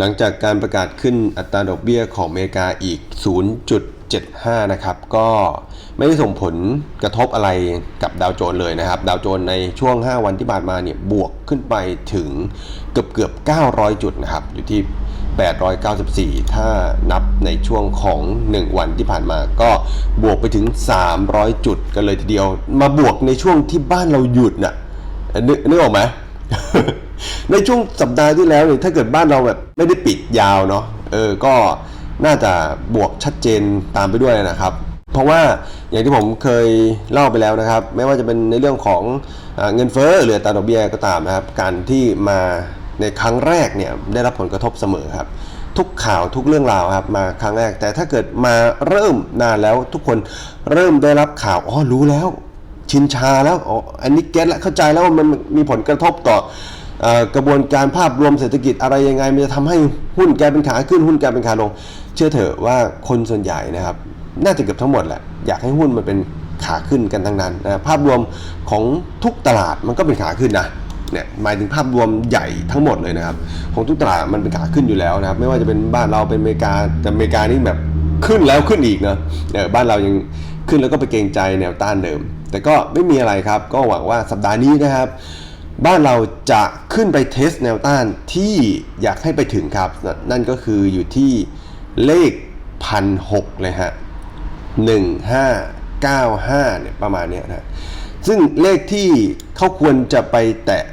หลังจากการประกาศขึ้นอัตราดอกเบี้ยของอเมริกาอีก 0.75 นะครับ ก็ไม่ได้ส่งผลกระทบอะไรกับดาวโจนส์เลยนะครับ ดาวโจนส์ในช่วง 5 วันที่ผ่านมาเนี่ยบวกขึ้นไปถึงเกือบเกือบ 900 จุดนะครับ อยู่ที่ 894 ถ้านับในช่วงของ 1 วันที่ผ่านมา ก็บวกไปถึง 300 จุดกันเลยทีเดียว มาบวกในช่วงที่บ้านเราหยุดน่ะนึกนึกออกไหม ในช่วงสัปดาห์ที่แล้วเนี่ยถ้าเกิดบ้านเราแบบไม่ได้ปิดยาวเนาะเออก็น่าจะบวกชัดเจนตามไปด้วยนะครับ เพราะว่าอย่างที่ผมเคยเล่าไปแล้วนะครับ ไม่ว่าจะเป็นในเรื่องของอเงินเฟ้อหรือตาดอกเบี้ยก็ตามนะครับ การที่มาในครั้งแรกเนี่ยได้รับผลกระทบเสมอครับ ทุกข่าวทุกเรื่องราวครับมาครั้งแรก แต่ถ้าเกิดมาเริ่มนานแล้วทุกคนเริ่มได้รับข่าวอ๋อรู้แล้ว ชินชาแล้วอ๋ออันนี้เก็ตแล้วเข้าใจแล้วว่ามันมีผลกระทบต่ออกระบวนการภาพรวมเศรษฐกิจอะไรยังไง มันจะทำให้หุ้นแกเป็นขาขึ้นหุ้นแกเป็นขาลง เชื่อเถอะว่าคนส่วนใหญ่นะครับ น่าจะเกือบทั้งหมดแหละอยากให้หุ้นมันเป็นขาขึ้นกันทั้งนั้นนะภาพรวมของทุกตลาดมันก็เป็นขาขึ้นนะเนี่ยหมายถึงภาพรวมใหญ่ทั้งหมดเลยนะครับ ของทุกตลาดมันเป็นขาขึ้นอยู่แล้วนะครับ ไม่ว่าจะเป็นบ้านเราเป็นอเมริกาแต่อเมริกานี่แบบขึ้นแล้วขึ้นอีกนะเออบ้านเรายังขึ้นแล้วก็ไปเกรงใจแนวต้านเดิม แต่ก็ไม่มีอะไรครับ ก็หวังว่าสัปดาห์นี้นะครับ บ้านเราจะขึ้นไปเทสแนวต้านที่อยากให้ไปถึงครับ นั่นก็คืออยู่ที่เลขพันหกเลยฮะ1595เก้าห้าเนี่ยประมาณเนี้ยนะซึ่งเลขที่เขาควรจะไปแตะ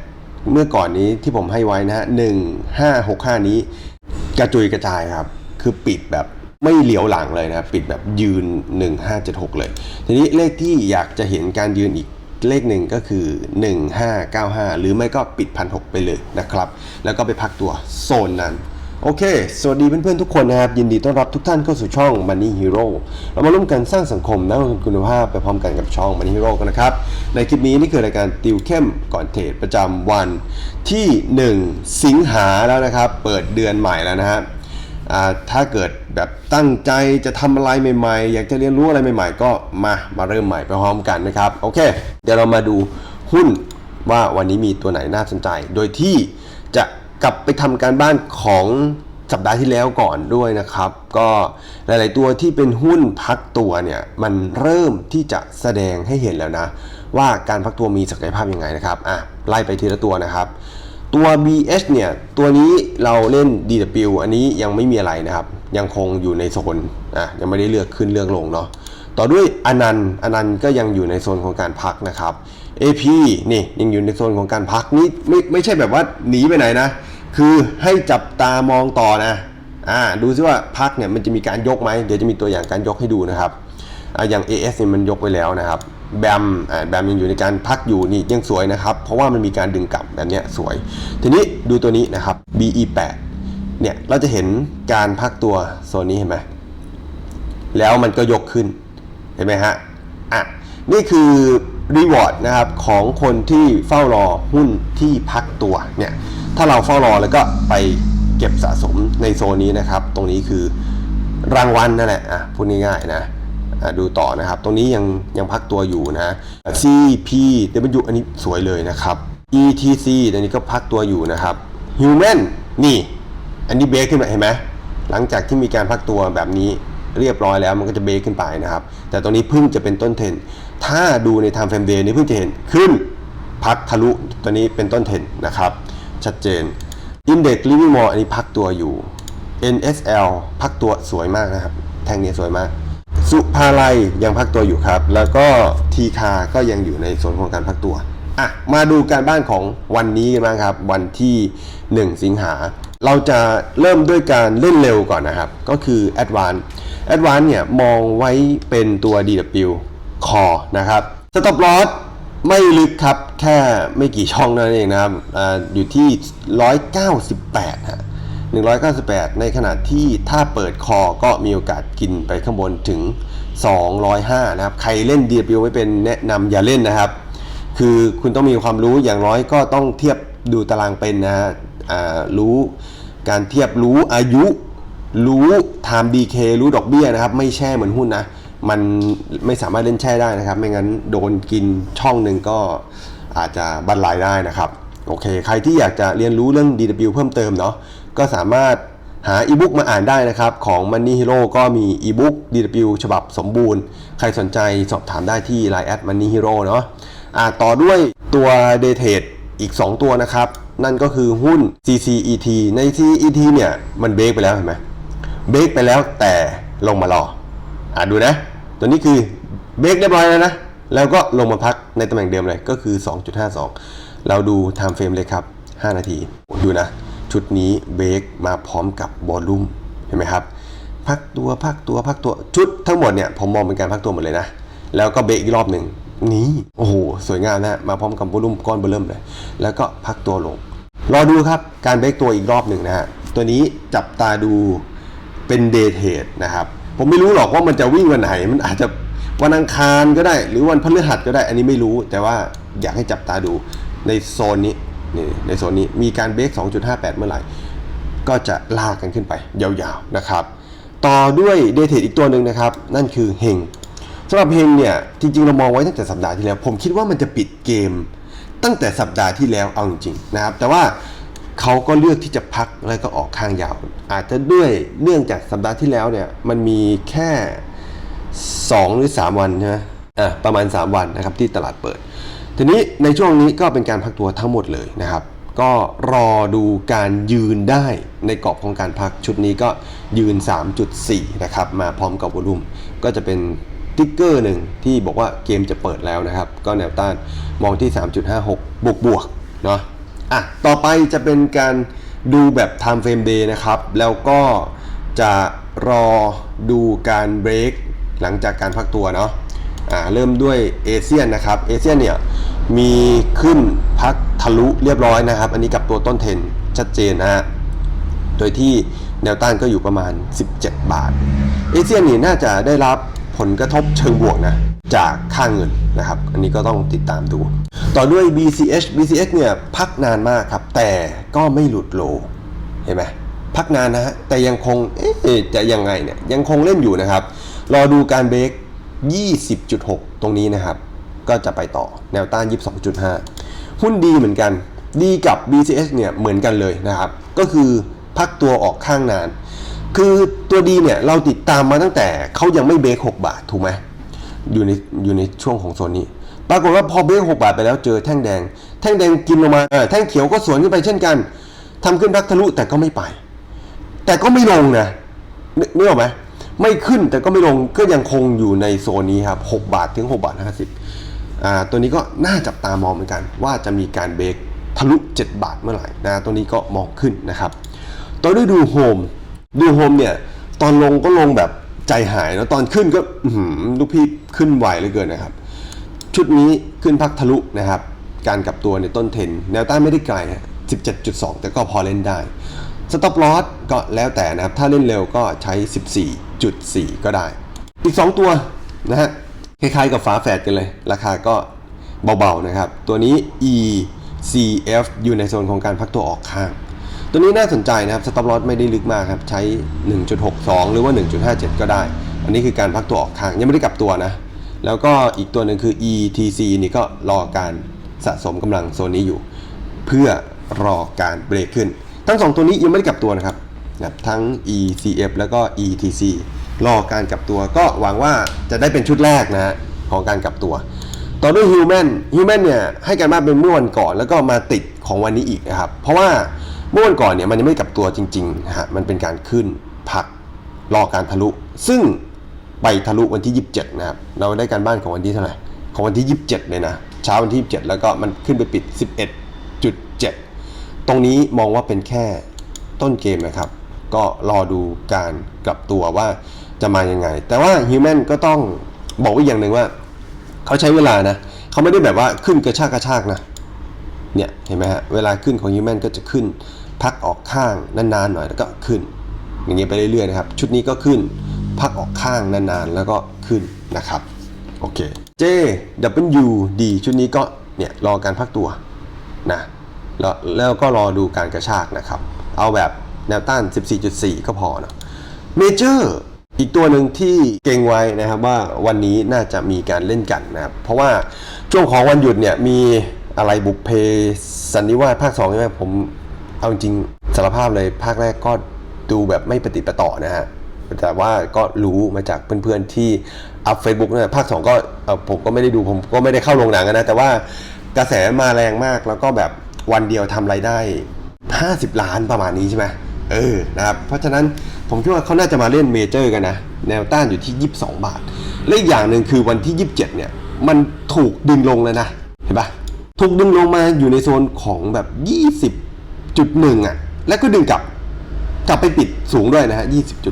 เมื่อก่อนนี้ที่ผมให้ไว้นะฮะ1565นี้กระจุยกระจายครับ คือปิดแบบ ไม่เหลียวหลังเลยนะปิดแบบยืน 1576 เลย ทีนี้เลขที่อยากจะเห็นการยืนอีกเลขหนึ่งก็คือ 1595 หรือไม่ก็ปิดพันหไปเลยนะครับ แล้วก็ไปพักตัวโซนนั้น โอเค สวัสดีเพื่อนๆทุกคนนะครับ ยินดีต้อนรับทุกท่านเข้าสู่ช่อง Money Hero เรามาร่วมกันสร้างสังคมนักลงทุนคุณภาพไปพร้อมกันกับช่อง Money Hero กันนะครับ ในคลิปนี้นี่คือรายการติวเข้มก่อนเทรดประจำวันที่ 1 สิงหาแล้วนะครับ เปิดเดือนใหม่แล้วนะครับ ถ้าเกิดแบบตั้งใจจะทำอะไรใหม่ๆ อยากจะเรียนรู้อะไรใหม่ๆ ก็มามาเริ่มใหม่ไปพร้อมกันนะครับ โอเค เดี๋ยวเรามาดูหุ้นว่าวันนี้มีตัวไหนน่าสนใจ โดยที่จะกลับไปทำการบ้านของสัปดาห์ที่แล้วก่อนด้วยนะครับ ก็หลาย ๆ ตัวที่เป็นหุ้นพักตัวเนี่ยมันเริ่มที่จะแสดงให้เห็นแล้วนะ ว่าการพักตัวมีศักยภาพยังไงนะครับอะไล่ไปทีละตัวนะครับ ตัว BH เนี่ย ตัวนี้เราเล่น DW อันนี้ยังไม่มีอะไรนะครับ ยังคงอยู่ในโซนอะยังไม่ได้เลือกขึ้นเลือกลงเนาะต่อด้วยอนันต์อนันต์ก็ยังอยู่ในโซนของการพักนะครับ AP นี่ยังอยู่ในโซนของการพักนี่ไม่ไม่ใช่แบบว่าหนีไปไหนนะ คือให้จับตามองต่อนะอ่าดูซิว่าพักเนี่ยมันจะมีการยกไหมเดี๋ยวจะมีตัวอย่างการยกให้ดูนะครับอะอย่าง AS เนี่ยมันยกไปแล้วนะครับ แบมอ่าแบมยังอยู่ในการพักอยู่นี่ยังสวยนะครับ เพราะว่ามันมีการดึงกลับแบบนี้สวย ทีนี้ดูตัวนี้นะครับ BE8 เนี่ยเราจะเห็นการพักตัวโซนนี้เห็นไหมแล้วมันก็ยกขึ้นเห็นไหมฮะอะนี่คือรีวอร์ดนะครับของคนที่เฝ้ารอหุ้นที่พักตัวเนี่ยถ้าเราเฝ้ารอแล้วก็ไปเก็บสะสมในโซนนี้นะครับ ตรงนี้คือรางวัลนั่นแหละอะพูดง่ายๆนะ ดูต่อนะครับ ตรงนี้ยังยังพักตัวอยู่นะ CP W อันนี้สวยเลยนะครับ ETC ตัวนี้ก็พักตัวอยู่นะครับ Human นี่ อันนี้เบรกขึ้นมาเห็นไหมหลังจากที่มีการพักตัวแบบนี้เรียบร้อยแล้วมันก็จะเบรกขึ้นไปนะครับ แต่ตรงนี้เพิ่งจะเป็นต้นเทรนถ้าดูใน time frame day นี้เพิ่งจะเห็นขึ้นพักทะลุตัวนี้เป็นต้นเทรนนะครับ ชัดเจน Index Living More อันนี้พักตัวอยู่ NSL พักตัวสวยมากนะครับ แท่งนี้สวยมาก สุภาลัยยังพักตัวอยู่ครับ แล้วก็ทีคาก็ยังอยู่ในโซนของการพักตัวอะมาดูการบ้านของวันนี้กันบ้างครับ วันที่ 1 สิงหา เราจะเริ่มด้วยการเล่นเร็วก่อนนะครับ ก็คือ Advance Advance เนี่ย มองไว้เป็นตัว DW Core นะครับ Stop Loss ไม่ลึกครับ แค่ไม่กี่ช่องนั่นเองนะครับออยู่ที่ 198ฮะ 198 ในขณะที่ถ้าเปิดคอก็มีโอกาสกินไปข้างบนถึง 205 นะครับ ใครเล่น DW ไม่เป็นแนะนำอย่าเล่นนะครับ คือคุณต้องมีความรู้อย่างน้อยก็ต้องเทียบดูตารางเป็นนะฮะรู้การเทียบรู้อายุ รู้ time DK รู้ดอกเบี้ยนะครับ ไม่แช่เหมือนหุ้นนะ มันไม่สามารถเล่นแช่ได้นะครับ ไม่งั้นโดนกินช่องหนึ่งก็อาจจะบันลายได้นะครับ โอเค ใครที่อยากจะเรียนรู้เรื่อง DW เพิ่มเติมเนาะ ก็สามารถหาอีบุ๊กมาอ่านได้นะครับ ของ Money Hero ก็มีอีบุ๊ก DW ฉบับสมบูรณ์ ใครสนใจสอบถามได้ที่ Line แอด Money Hero เนาะอ่าต่อด้วยตัว d a y t r a d e อีก 2 ตัวนะครับ นั่นก็คือหุ้น CCET ใน CCET เนี่ย มันเบรกไปแล้วเห็นไหมเบรกไปแล้วแต่ลงมารออ่าดูนะ ตัวนี้คือเบรกเรียบร้อยแล้วนะ แล้วก็ลงมาพักในตำแหน่งเดิมเลยก็คือ 2.52 เราดู time frame เลยครับ 5 นาที ดูนะ ชุดนี้เบรกมาพร้อมกับบอลลุ่มเห็นไหมครับพักตัวพักตัวพักตัวชุดทั้งหมดเนี่ยผมมองเป็นการพักตัวหมดเลยนะ แล้วก็เบรกอีกรอบหนึ่งนี่โอ้โหสวยงามนะมาพร้อมกับบอลลุ่มก้อนเบอร์เริ่มเลย แล้วก็พักตัวลง รอดูครับการเบรกตัวอีกรอบหนึ่งนะฮะตัวนี้จับตาดูเป็นเดย์เทดนะครับผมไม่รู้หรอกว่ามันจะวิ่งวันไหน มันอาจจะวันอังคารก็ได้ หรือวันพฤหัสก็ได้ อันนี้ไม่รู้แต่ว่าอยากให้จับตาดูในโซนนี้ นี่ในโซนนี้มีการเบรก2.58 เมื่อไหร่ ก็จะลากกันขึ้นไปยาวๆนะครับ ต่อด้วยเดทเทดอีกตัวหนึ่งนะครับ นั่นคือเฮงสำหรับเฮงเนี่ยจริงๆเรามองไว้ตั้งแต่สัปดาห์ที่แล้ว ผมคิดว่ามันจะปิดเกม ตั้งแต่สัปดาห์ที่แล้วเอาจริงๆนะครับ แต่ว่าเขาก็เลือกที่จะพักแล้วก็ออกข้างยาว อาจจะด้วยเนื่องจากสัปดาห์ที่แล้วเนี่ยมันมีแค่ 2 หรือ 3 วันใช่ไหมอะประมาณ 3 วันนะครับที่ตลาดเปิด ทีนี้ในช่วงนี้ก็เป็นการพักตัวทั้งหมดเลยนะครับ ก็รอดูการยืนได้ในกรอบของการพักชุดนี้ก็ยืน 3.4 นะครับ มาพร้อมกับวอลุ่มก็จะเป็นติ๊กเกอร์หนึ่งที่บอกว่าเกมจะเปิดแล้วนะครับ ก็แนวต้านมองที่ 3.56 บวกบวกเนาะอะต่อไปจะเป็นการดูแบบ time frame day นะครับ แล้วก็จะรอดูการเบรกหลังจากการพักตัวเนาะ เริ่มด้วยเอเชียนนะครับเอเชียนเนี่ยมีขึ้นพักทะลุเรียบร้อยนะครับ อันนี้กับตัวต้นเทนชัดเจนนะฮะโดยที่แนวต้านก็อยู่ประมาณ 17 บาท เอเชียนนี่น่าจะได้รับผลกระทบเชิงบวกนะจากค่าเงินนะครับ อันนี้ก็ต้องติดตามดู ต่อด้วย BCH BCH เนี่ยพักนานมากครับ แต่ก็ไม่หลุดโล เห็นไหมพักนานนะฮะแต่ยังคงจะยังไงเนี่ยยังคงเล่นอยู่นะครับ รอดูการเบรก 20.6 ตรงนี้นะครับ ก็จะไปต่อแนวต้าน 22.5 หุ้นดีเหมือนกัน ดีกับ BCS เนี่ยเหมือนกันเลยนะครับ ก็คือพักตัวออกข้างนาน คือตัวดีเนี่ยเราติดตามมาตั้งแต่เขายังไม่เบรก6บาทถูกไหมอยู่ในอยู่ในช่วงของโซนนี้ ปรากฏว่าพอเบรก6บาทไปแล้วเจอแท่งแดง แท่งแดงกินลงมาเออแท่งเขียวก็สวนขึ้นไปเช่นกันทำขึ้นพักทะลุแต่ก็ไม่ไป แต่ก็ไม่ลงนะนกนึกออกไหม ไม่ขึ้นแต่ก็ไม่ลงก็ยังคงอยู่ในโซนนี้ครับ 6 บาทถึง 6 บาท 50อ่าตัวนี้ก็น่าจับตามองเหมือนกัน ว่าจะมีการเบรกทะลุ 7 บาทเมื่อไหร่นะตัวนี้ก็มองขึ้นนะครับต่อด้วยดูโฮมดูโฮมเนี่ยตอนลงก็ลงแบบใจหายแล้วตอนขึ้นก็ลูกพี่ขึ้นไหวเลือเกินนะครับ ชุดนี้ขึ้นพักทะลุนะครับ การกลับตัวในต้นเทนแนวต้านไม่ได้ไกล 17.2 แต่ก็พอเล่นได้สต็อปลอสก็แล้วแต่นะครับ ถ้าเล่นเร็วก็ใช้ 14.4ก็ได้ อีก 2 ตัวนะฮะคล้ายๆกับฝาแฝดกันเลย ราคาก็เบาๆนะครับ ตัวนี้ ECF อยู่ในโซนของการพักตัวออกข้าง ตัวนี้น่าสนใจนะครับสต็อปลอสไม่ได้ลึกมากครับ ใช้ 1.62 หรือว่า 1.57 ก็ได้ อันนี้คือการพักตัวออกข้าง ยังไม่ได้กลับตัวนะ แล้วก็อีกตัวหนึ่งคือ ETC นี่ก็รอการสะสมกำลังโซนนี้อยู่ เพื่อรอการเบรกขึ้น ทั้งสองตัวนี้ยังไม่ได้กลับตัวนะครับ นะครับทั้ง ECF แล้วก็ ETC รอการกลับตัวก็หวังว่าจะได้เป็นชุดแรกนะฮะของการกลับตัว ต่อด้วย Human Human เนี่ยให้การบ้านเป็นเมื่อวันก่อน แล้วก็มาติดของวันนี้อีกนะครับ เพราะว่าเมื่อวันก่อนเนี่ยมันยังไม่กลับตัวจริงๆนะฮะมันเป็นการขึ้นพักรอการทะลุ ซึ่งไปทะลุวันที่ 27 นะครับ เราได้การบ้านของวันที่เท่าไหร่ของวันที่ 27 เลยนะ เช้าวันที่ 27 แล้วก็มันขึ้นไปปิด 11.7 ตรงนี้มองว่าเป็นแค่ต้นเกมนะครับ ก็รอดูการกลับตัวว่าจะมายังไง แต่ว่า Human ก็ต้องบอกไว้อย่างหนึ่งว่า เขาใช้เวลานะ เขาไม่ได้แบบว่าขึ้นกระชากกระชากนะ เนี่ย เห็นไหมฮะ เวลาขึ้นของ Human ก็จะขึ้น พักออกข้างนานๆหน่อยแล้วก็ขึ้น อย่างเงี้ยไปเรื่อยๆนะครับ ชุดนี้ก็ขึ้น พักออกข้างนานๆแล้วก็ขึ้นนะครับ โอเค J W D ชุดนี้ก็เนี่ยรอการพักตัวนะแล้วแล้วก็รอดูการกระชากนะครับ เอาแบบ แนวต้าน 14.4 ก็พอเนะเมเจอร์อีกตัวหนึ่งที่เก่งไว้นะครับว่าวันนี้น่าจะมีการเล่นกันนะครับ เพราะว่าช่วงของวันหยุดเนี่ยมีอะไรบุกเพสันนิวาสภาค2ใช่ไหมผมเอาจริงสารภาพเลยภาคแรกก็ดูแบบไม่ปฏิประต่อนะฮะแต่ว่าก็รู้มาจากเพื่อนๆที่อัพเฟซบุ๊กนะภาค 2 ก็เออผมก็ไม่ได้ดูผมก็ไม่ได้เข้าโรงหนังนะ แต่ว่ากระแสมาแรงมากแล้วก็แบบวันเดียวทำรายได้ 50 ล้านประมาณนี้ใช่ไหม เออนะครับเพราะฉะนั้นผมคิดว่าเขาน่าจะมาเล่นเมเจอร์กันนะ แนวต้านอยู่ที่ 22 บาท และอีกอย่างหนึ่งคือวันที่ 27 เนี่ย มันถูกดึงลงแล้วนะ เห็นปะถูกดึงลงมาอยู่ในโซนของแบบ 20.1 อะ แล้วก็ดึงกลับกลับไปปิดสูงด้วยนะฮะ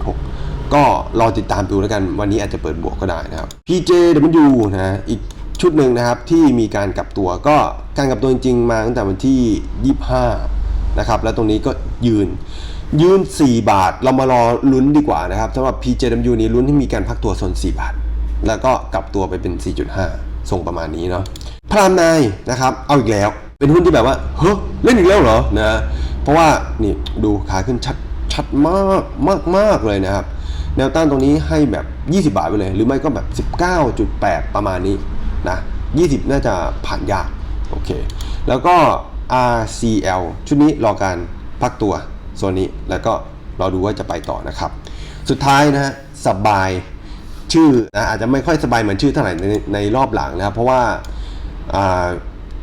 20.6 ก็รอติดตามดูแล้วกันวันนี้อาจจะเปิดบวกก็ได้นะครับ PJW นะฮะอีกชุดหนึ่งนะครับที่มีการกลับตัวก็การกลับตัวจริงๆมาตั้งแต่วันที่ 25 นะครับ แล้วตรงนี้ก็ยืน ยื่น 4 บาท เรามารอลุ้นดีกว่านะครับสำหรับ PJW นี้ลุ้นที่มีการพักตัวโซน4 บาท แล้วก็กลับตัวไปเป็น 4.5ทรงประมาณนี้เนาะพรามนายนะครับ เอาอีกแล้ว เป็นหุ้นที่แบบว่า เฮ้ยเล่นอีกแล้วเหรอ นะ เพราะว่า นี่ดูขาขึ้นชัด ชัดมาก มากมากเลยนะครับ แนวต้านตรงนี้ให้แบบ 20 บาทไปเลย หรือไม่ก็แบบ 19.8 ประมาณนี้นะ 20 น่าจะผ่านยาก โอเค แล้วก็ RCL ชุดนี้รอการพักตัว โซนนี้แล้วก็รอดูว่าจะไปต่อนะครับ สุดท้ายนะสบายชื่อนะอาจจะไม่ค่อยสบายเหมือนชื่อเท่าไหร่ในในรอบหลังนะครับ เพราะว่าอ่า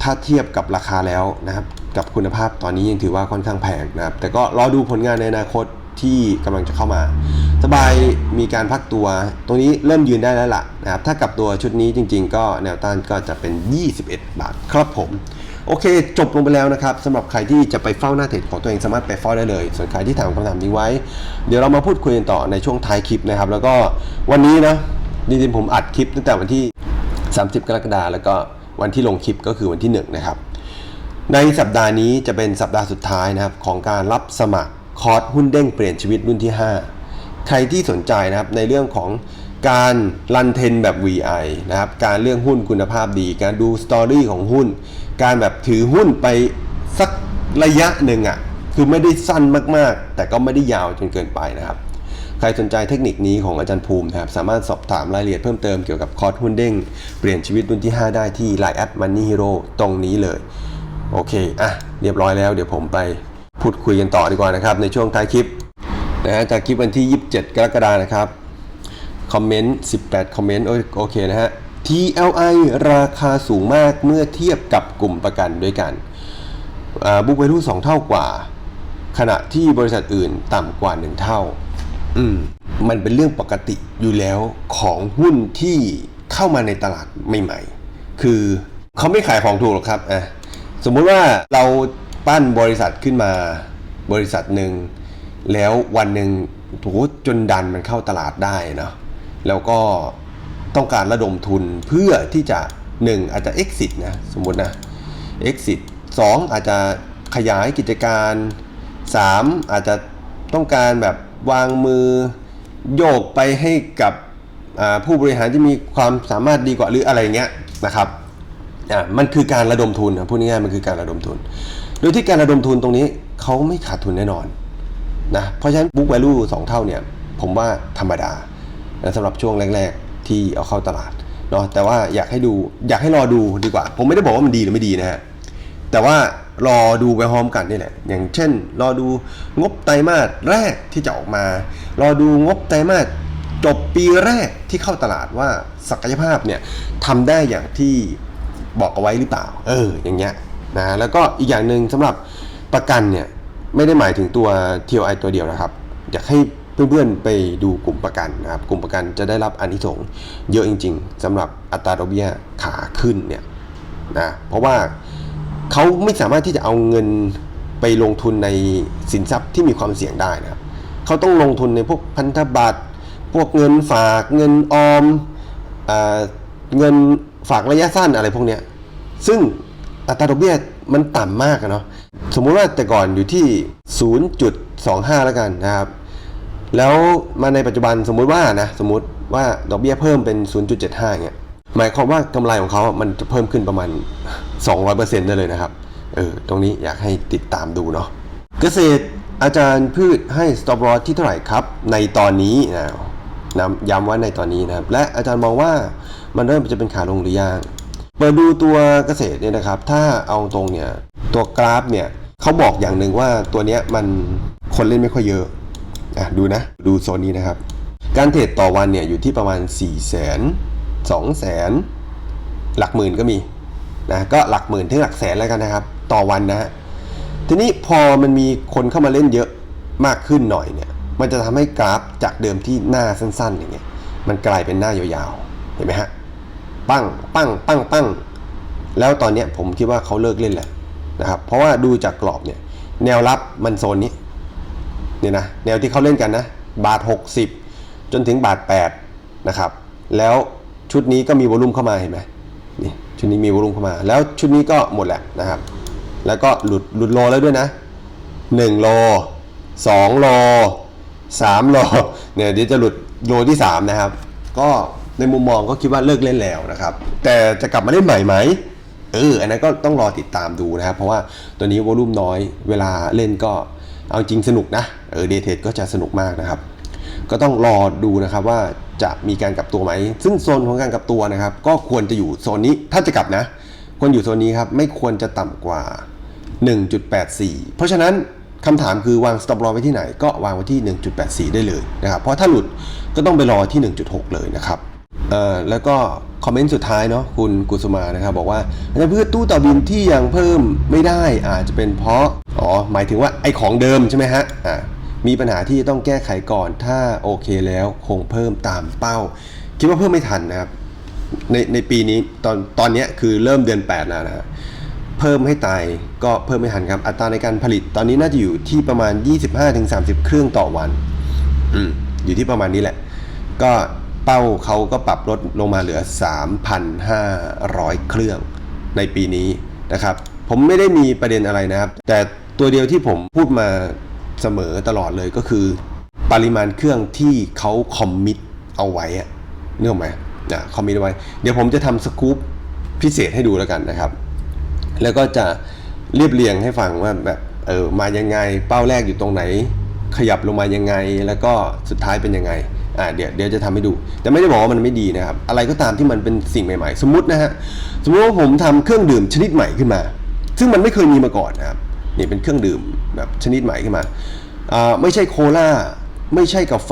ถ้าเทียบกับราคาแล้วนะครับ กับคุณภาพตอนนี้ยังถือว่าค่อนข้างแพงนะครับ แต่ก็รอดูผลงานในอนาคตที่กำลังจะเข้ามา สบายมีการพักตัว ตรงนี้เริ่มยืนได้แล้วล่ะนะครับ ถ้ากลับตัวชุดนี้จริง ๆ ก็แนวต้านก็จะเป็น 21 บาท ครับผม โอเค จบลงไปแล้วนะครับสำหรับใครที่จะไปเฝ้าหน้าเทรดของตัวเองสามารถไปเฝ้าได้เลย ส่วนใครที่ถามคำถามนี้ไว้ เดี๋ยวเรามาพูดคุยกันต่อในช่วงท้ายคลิปนะครับ แล้วก็วันนี้นะจริงๆผมอัดคลิปตั้งแต่วันที่ 30 กรกฎาคมแล้วก็วันที่ลงคลิปก็คือวันที่ 1 นะครับ ในสัปดาห์นี้จะเป็นสัปดาห์สุดท้ายนะครับของการรับสมัครคอร์สหุ้นเด้งเปลี่ยนชีวิตรุ่นที่ 5 ใครที่สนใจนะครับในเรื่องของการรันเทนแบบ VI นะครับ การเรื่องหุ้นคุณภาพดี การดูสตอรี่ของหุ้น การแบบถือหุ้นไปสักระยะหนึ่งอะ่ะคือไม่ได้สั้นมากๆ แต่ก็ไม่ได้ยาวจนเกินไปนะครับ ใครสนใจเทคนิคนี้ของอาจารย์ภูมินะครับ สามารถสอบถามรายละเอียดเพิ่มเติมเกี่ยวกับคอร์สหุ้นเด้ง เปลี่ยนชีวิตรุ่นที่ 5 ได้ที่ Line แอด Money Hero ตรงนี้เลย โอเค อะ เรียบร้อยแล้วเดี๋ยวผมไปพูดคุยกันต่อดีกว่านะครับ ในช่วงท้ายคลิปนะฮะจากคลิปวันที่ 27 กรกฎานะครับคอมเมนต์ 18 คอมเมนต์โอเคนะฮะ TLI ราคาสูงมากเมื่อเทียบกับกลุ่มประกันด้วยกันบุ๊กไวลูสองเท่ากว่า ขณะที่บริษัทอื่นต่ำกว่า 1 เท่า อืมมันเป็นเรื่องปกติอยู่แล้วของหุ้นที่เข้ามาในตลาดใหม่ๆ คือเขาไม่ขายของถูกหรอกครับอะสมมุติว่าเราปั้นบริษัทขึ้นมาบริษัทหนึ่งแล้ววันหนึ่งโหจนดันมันเข้าตลาดได้เนาะแล้วก็ ต้องการระดมทุนเพื่อที่จะ 1 อาจจะ exit นะสมมตินะ exit 2 อาจจะขยายกิจการ 3 อาจจะต้องการแบบวางมือโยกไปให้กับผู้บริหารที่มีความสามารถดีกว่าหรืออะไรเงี้ยนะครับอ่ามันคือการระดมทุนนะพูดง่ายๆมันคือการระดมทุน โดยที่การระดมทุนตรงนี้เขาไม่ขาดทุนแน่นอนนะเพราะฉะนั้น book value 2เท่าเนี่ยผมว่าธรรมดานะสำหรับช่วงแรกๆ ที่เอาเข้าตลาดเนาะแต่ว่าอยากให้ดูอยากให้รอดูดีกว่า ผมไม่ได้บอกว่ามันดีหรือไม่ดีนะฮะแต่ว่ารอดูไปพร้อมกันนี่แหละอย่างเช่น รอดูงบไตรมาสแรกที่จะออกมา รอดูงบไตรมาสจบปีแรกที่เข้าตลาดว่าศักยภาพเนี่ยทำได้อย่างที่บอกเอาไว้หรือเปล่า เอออย่างเงี้ยนะแล้วก็อีกอย่างหนึ่งสำหรับประกันเนี่ยไม่ได้หมายถึงตัว TLI ตัวเดียวนะครับ อยากให้ เพื่อนๆไปดูกลุ่มประกันนะครับกลุ่มประกันจะได้รับอานิสงส์เยอะจริง ๆสำหรับอัตราดอกเบี้ยขาขึ้นเนี่ยนะเพราะว่าเขาไม่สามารถที่จะเอาเงินไปลงทุนในสินทรัพย์ที่มีความเสี่ยงได้นะครับเขาต้องลงทุนในพวกพันธบัตรพวกเงินฝากเงินออมอเงินฝากระยะสั้นอะไรพวกเนี้ยซึ่งอัตราดอกเบี้ยมันต่ำมากเนาะสมมุติว่าแต่ก่อนอยู่ที่ 0.25 แล้วกันนะครับ แล้วมาในปัจจุบันสมมุติว่านะสมมุติว่าดอกเบี้ยเพิ่มเป็น 0.75เงี้ยหมายความว่ากำไรของเขามันจะเพิ่มขึ้นประมาณ 200%ได้เลยนะครับเออตรงนี้อยากให้ติดตามดูเนาะเกษตรอาจารย์พืชให้ stop loss ที่เท่าไหร่ครับ ในตอนนี้นะนำย้ำว่าในตอนนี้นะครับ และอาจารย์มองว่ามันเริ่มจะเป็นขาลงหรือยังเปิดดูตัวเกษตรเนี่ยนะครับ ถ้าเอาตรงเนี่ยตัวกราฟเนี่ยเขาบอกอย่างหนึ่งว่าตัวเนี้ยมันคนเล่นไม่ค่อยเยอะ อะดูนะ ดูโซนนี้นะครับ การเทรดต่อวันเนี่ยอยู่ที่ประมาณ 4 0 0 0 0 0 2 0 0 0 0 หลักหมื่นก็มีนะก็หลักหมื่นถึงหลักแสนแล้วกันนะครับ ต่อวันนะฮะทีนี้พอมันมีคนเข้ามาเล่นเยอะมากขึ้นหน่อยเนี่ยมันจะทำให้กราฟจากเดิมที่หน้าสั้นๆอย่างเงี้ยมันกลายเป็นหน้ายาวๆเห็นไหมฮะปั้งปั้งปั้งปั้งแล้วตอนเนี้ยผมคิดว่าเขาเลิกเล่นแหล้วนะครับเพราะว่าดูจากกรอบเนี่ยแนวรับมันโซนนี้ เนี่ยนะแนวที่เขาเล่นกันนะบาท 60 จนถึงบาท8นะครับแล้วชุดนี้ก็มีวอลุ่มเข้ามาเห็นไหมนี่ชุดนี้มีวอลุ่มเข้ามา แล้วชุดนี้ก็หมดแหละนะครับ แล้วก็หลุดหลุดโลแล้วด้วยนะ1โล2โล3โลเนี่ยเดี๋ยวจะหลุดโลที่ 3 นะครับ ก็ในมุมมองก็คิดว่าเลิกเล่นแล้วนะครับ แต่จะกลับมาเล่นใหม่ไหมเอออันนั้นก็ต้องรอติดตามดูนะครับ เพราะว่าตัวนี้วอลุ่มน้อยเวลาเล่นก็เอาจริงสนุกนะ เออเดเทก็จะสนุกมากนะครับ ก็ต้องรอดูนะครับว่าจะมีการกลับตัวไหม ซึ่งโซนของการกลับตัวนะครับ ก็ควรจะอยู่โซนนี้ถ้าจะกลับนะ ควรอยู่โซนนี้ครับ ไม่ควรจะต่ำกว่า 1.84 เพราะฉะนั้นคำถามคือวาง stop loss ไว้ที่ไหนก็วางไว้ที่ 1.84 ได้เลยนะครับเพราะถ้าหลุดก็ต้องไปรอที่ 1.6 เลยนะครับเอ่อแล้วก็คอมเมนต์สุดท้ายเนาะคุณกุสุมานะครับบอกว่าอาจารย์พืชตู้ต่อบินที่ยังเพิ่มไม่ได้อาจจะเป็นเพราะอ๋อหมายถึงว่าไอของเดิมใช่ไหมฮะอ่า มีปัญหาที่จะต้องแก้ไขก่อน ถ้าโอเคแล้วคงเพิ่มตามเป้า คิดว่าเพิ่มไม่ทันนะครับ ในในปีนี้ตอนตอนนี้คือเริ่มเดือน8แล้วนะฮะเพิ่มให้ตายก็เพิ่มไม่ทันครับ อัตราในการผลิตตอนนี้น่าจะอยู่ที่ประมาณ 25-30 เครื่องต่อวันอืมอยู่ที่ประมาณนี้แหละ ก็เป้าเขาก็ปรับลดลงมาเหลือ 3,500 เครื่องในปีนี้นะครับ ผมไม่ได้มีประเด็นอะไรนะครับ แต่ตัวเดียวที่ผมพูดมา เสมอตลอดเลยก็คือ ปริมาณเครื่องที่เขาคอมมิตเอาไว้เนื่องไหมนะคอมมิตเอาไว้ เดี๋ยวผมจะทำสกู๊ปพิเศษให้ดูแล้วกันนะครับ แล้วก็จะเรียบเรียงให้ฟังว่าแบบเออมายังไงเป้าแรกอยู่ตรงไหน ขยับลงมายังไง แล้วก็สุดท้ายเป็นยังไงอ่าเดี๋ยวเดี๋ยวจะทำให้ดูแต่ไม่ได้บอกว่ามันไม่ดีนะครับ อะไรก็ตามที่มันเป็นสิ่งใหม่ๆ สมมตินะฮะสมมติว่าผมทำเครื่องดื่มชนิดใหม่ขึ้นมา ซึ่งมันไม่เคยมีมาก่อนนะครับ นี่เป็นเครื่องดื่มแบบชนิดใหม่ขึ้นมาไม่ใช่โคลาไม่ใช่กาแฟ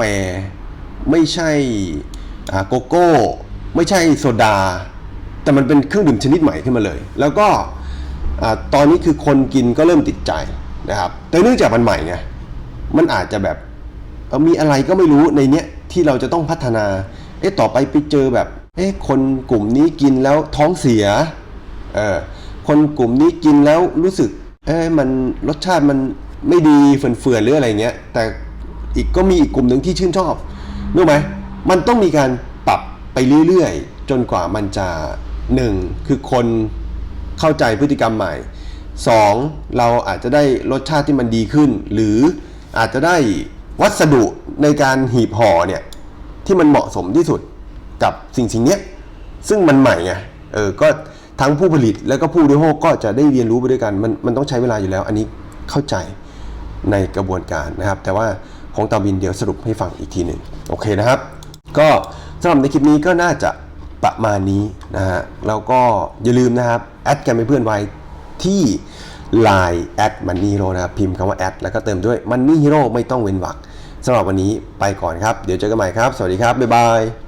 ไม่ใช่โกโก้ ไม่ใช่โซดา แต่มันเป็นเครื่องดื่มชนิดใหม่ขึ้นมาเลย แล้วก็ตอนนี้คือคนกินก็เริ่มติดใจนะครับแต่เนื่องจากมันใหม่ไงมันอาจจะแบบมีอะไรก็ไม่รู้ในเนี้ยที่เราจะต้องพัฒนาเอ๊ะต่อไปไปเจอแบบเอ๊ะคนกลุ่มนี้กินแล้วท้องเสียเออคนกลุ่มนี้กินแล้วรู้สึก เอ๊ะมันรสชาติมันไม่ดีเฟื่อนๆหรืออะไรเงี้ย แต่อีกก็มีอีกกลุ่มหนึ่งที่ชื่นชอบรู้ไหมมันต้องมีการปรับไปเรื่อยๆ จนกว่ามันจะหนึ่งคือคนเข้าใจพฤติกรรมใหม่สองเราอาจจะได้รสชาติที่มันดีขึ้น หรืออาจจะได้วัสดุในการหีบห่อเนี่ยที่มันเหมาะสมที่สุดกับสิ่งสิ่งนี้ซึ่งมันใหม่ไงเออก็ ทั้งผู้ผลิตแล้วก็ผู้บริโภคก็จะได้เรียนรู้ไปด้วยกัน มันมันต้องใช้เวลาอยู่แล้ว อันนี้เข้าใจในกระบวนการนะครับ แต่ว่าของตาวินเดี๋ยวสรุปให้ฟังอีกทีหนึ่งโอเคนะครับ ก็สำหรับในคลิปนี้ก็น่าจะประมาณนี้นะฮะแล้วก็อย่าลืมนะครับแอดกันเป็นเพื่อนไว้ที่ Line แอดมันนี่ฮีโร่นะครับพิมพ์คำว่าแอดแล้วก็เติมด้วยมันนี่ฮีโร่ไม่ต้องเว้นวรรคสำหรับวันนี้ไปก่อนครับ เดี๋ยวเจอกันใหม่ครับ สวัสดีครับ บ๊ายบาย